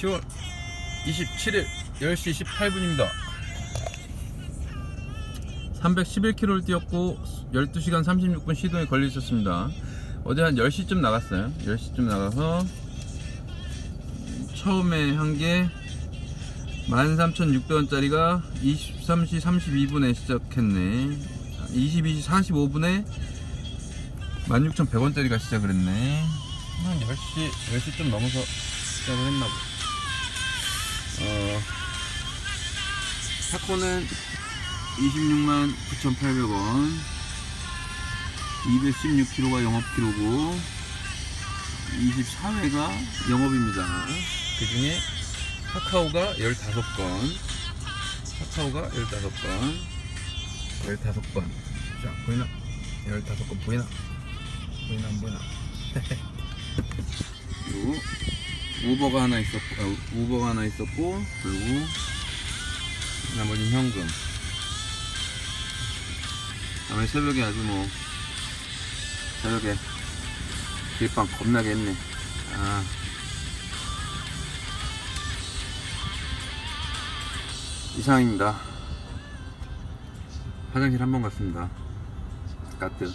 10월 27일 10시 18분입니다. 311km를 뛰었고 12시간 36분 시동에 걸려 있었습니다. 어제 한 10시쯤 나갔어요. 10시쯤 나가서 처음에 한 게 13,600원짜리가 23시 32분에 시작했네. 22시 45분에 16,100원짜리가 시작을 했네. 한 10시, 10시 좀 넘어서 시작을 했나 보. 어, 타코는 26만 9,800원. 216kg가 영업키로고 24회가 영업입니다. 그 중에 카카오가 15건, 카카오가 15건, 15건. 자, 보이나? 15건 보이나? 보이나 안 보이나? 우버가 하나 있었고, 아, 우버가 하나 있었고, 그리고 나머지는 현금. 다음에 새벽에 아주 뭐, 새벽에 길빵 겁나게 했네. 아. 이상입니다. 화장실 한 번 갔습니다. 까뜨.